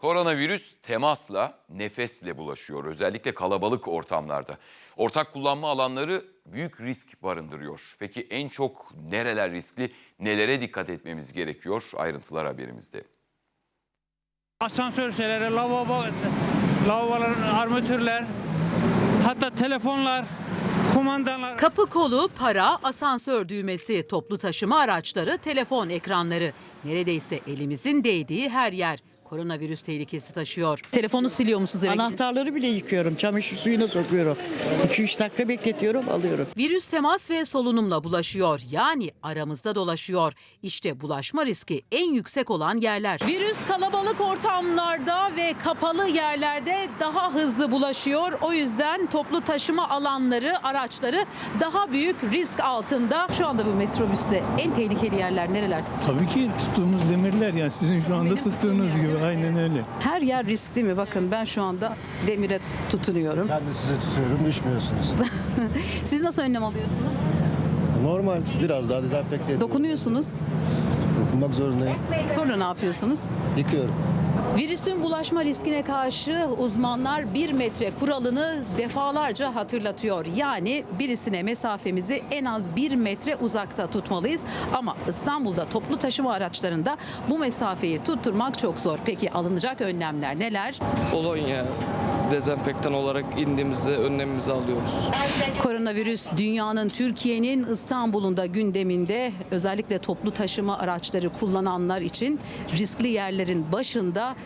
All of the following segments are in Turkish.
Koronavirüs temasla, nefesle bulaşıyor. Özellikle kalabalık ortamlarda. Ortak kullanma alanları büyük risk barındırıyor. Peki en çok nereler riskli, nelere dikkat etmemiz gerekiyor? Ayrıntılar haberimizde. Asansör şeyleri, lavabo, lavaboların armatürler, hatta telefonlar, kumandalar. Kapı kolu, para, asansör düğmesi, toplu taşıma araçları, telefon ekranları. Neredeyse elimizin değdiği her yer koronavirüs tehlikesi taşıyor. Telefonu siliyor musunuz eve gidince? Anahtarları bile yıkıyorum. Çamaşır suyuna sokuyorum. 2-3 dakika bekletiyorum alıyorum. Virüs temas ve solunumla bulaşıyor. Yani aramızda dolaşıyor. İşte bulaşma riski en yüksek olan yerler. Virüs kalabalık ortamlarda ve kapalı yerlerde daha hızlı bulaşıyor. O yüzden toplu taşıma alanları, araçları daha büyük risk altında. Şu anda bu metrobüste en tehlikeli yerler nereler sizce? Tabii ki tuttuğumuz demirler yani sizin şu anda tuttuğunuz gibi aynen öyle. Her yer riskli mi? Bakın ben şu anda demire tutunuyorum. Ben de size tutuyorum düşmüyorsunuz. Siz nasıl önlem alıyorsunuz? Normal biraz daha dezenfekte ediyorum. Dokunuyorsunuz. Dokunmak zorundayım. Sonra ne yapıyorsunuz? Yıkıyorum. Virüsün bulaşma riskine karşı uzmanlar 1 metre kuralını defalarca hatırlatıyor. Yani birisine mesafemizi en az 1 metre uzakta tutmalıyız. Ama İstanbul'da toplu taşıma araçlarında bu mesafeyi tutturmak çok zor. Peki alınacak önlemler neler? Polonya dezenfektan olarak indiğimizde önlemimizi alıyoruz. Koronavirüs dünyanın Türkiye'nin İstanbul'unda gündeminde özellikle toplu taşıma araçları kullananlar için riskli yerlerin başında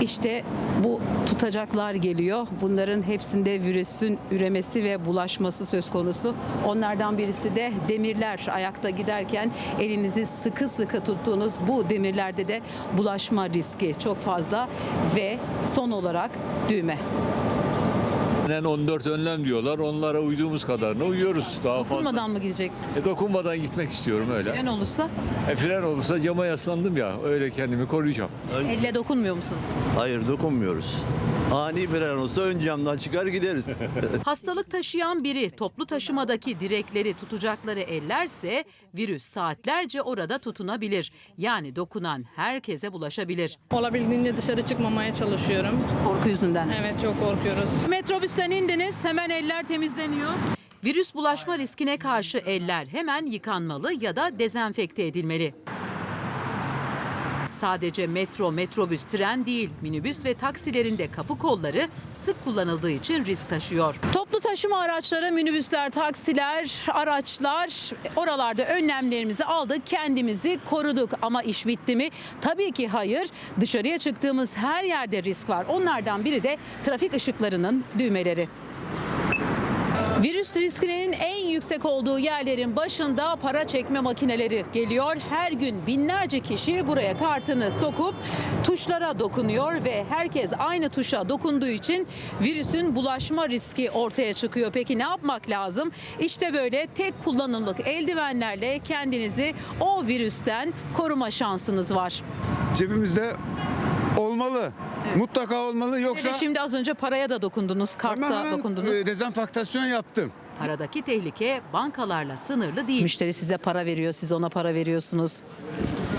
işte bu tutacaklar geliyor. Bunların hepsinde virüsün üremesi ve bulaşması söz konusu. Onlardan birisi de demirler. Ayakta giderken elinizi sıkı sıkı tuttuğunuz bu demirlerde de bulaşma riski çok fazla ve son olarak düğme. En 14 önlem diyorlar. Onlara uyduğumuz kadarına uyuyoruz. Daha fazla. Dokunmadan mı gideceksiniz? E, dokunmadan gitmek istiyorum öyle. Ne olursa E, fren olursa cama yaslandım ya. Öyle kendimi koruyacağım. elle dokunmuyor musunuz? Hayır dokunmuyoruz. Ani fren olsa ön camdan çıkar gideriz. Hastalık taşıyan biri toplu taşımadaki direkleri tutacakları ellerse virüs saatlerce orada tutunabilir. Yani dokunan herkese bulaşabilir. Olabildiğince dışarı çıkmamaya çalışıyorum. Korku yüzünden. Evet çok korkuyoruz. Metrobüsten indiniz hemen eller temizleniyor. Virüs bulaşma riskine karşı eller hemen yıkanmalı ya da dezenfekte edilmeli. Sadece metro, metrobüs, tren değil, minibüs ve taksilerinde kapı kolları sık kullanıldığı için risk taşıyor. Toplu taşıma araçları, minibüsler, taksiler, araçlar oralarda önlemlerimizi aldık, kendimizi koruduk. Ama iş bitti mi? Tabii ki hayır. Dışarıya çıktığımız her yerde risk var. Onlardan biri de trafik ışıklarının düğmeleri. Virüs riskinin en yüksek olduğu yerlerin başında para çekme makineleri geliyor. Her gün binlerce kişi buraya kartını sokup tuşlara dokunuyor ve herkes aynı tuşa dokunduğu için virüsün bulaşma riski ortaya çıkıyor. Peki ne yapmak lazım? İşte böyle tek kullanımlık eldivenlerle kendinizi o virüsten koruma şansınız var. cebimizde olmalı. Mutlaka olmalı yoksa Şimdi az önce paraya da dokundunuz, kartta hemen hemen, dokundunuz. dezenfektasyon yaptım. Paradaki tehlike bankalarla sınırlı değil. Müşteri size para veriyor, siz ona para veriyorsunuz.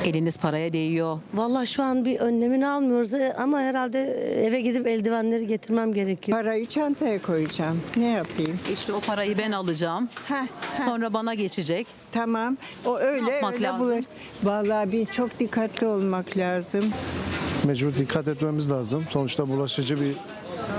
Eliniz paraya değiyor. Vallahi şu an bir önlemini almıyoruz e, ama herhalde eve gidip eldivenleri getirmem gerekiyor. Parayı çantaya koyacağım. Ne yapayım? İşte o parayı ben alacağım. Heh, heh, Sonra bana geçecek. tamam. O öyle yapmak öyle lazım? bulur. Vallahi bir çok dikkatli olmak lazım. Mecbur dikkat etmemiz lazım. Sonuçta bulaşıcı bir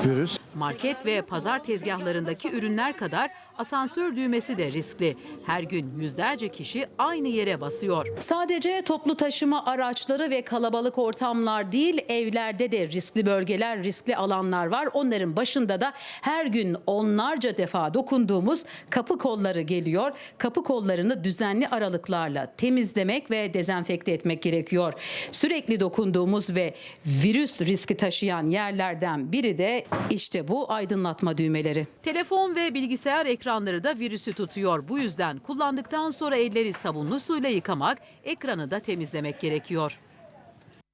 virüs. Market ve pazar tezgahlarındaki ürünler kadar asansör düğmesi de riskli. Her gün yüzlerce kişi aynı yere basıyor. Sadece toplu taşıma araçları ve kalabalık ortamlar değil, evlerde de riskli bölgeler, riskli alanlar var. Onların başında da her gün onlarca defa dokunduğumuz kapı kolları geliyor. Kapı kollarını düzenli aralıklarla temizlemek ve dezenfekte etmek gerekiyor. Sürekli dokunduğumuz ve virüs riski taşıyan yerlerden biri de işte bu aydınlatma düğmeleri. Telefon ve bilgisayar ekranları da virüsü tutuyor. Bu yüzden kullandıktan sonra elleri sabunlu suyla yıkamak, ekranı da temizlemek gerekiyor.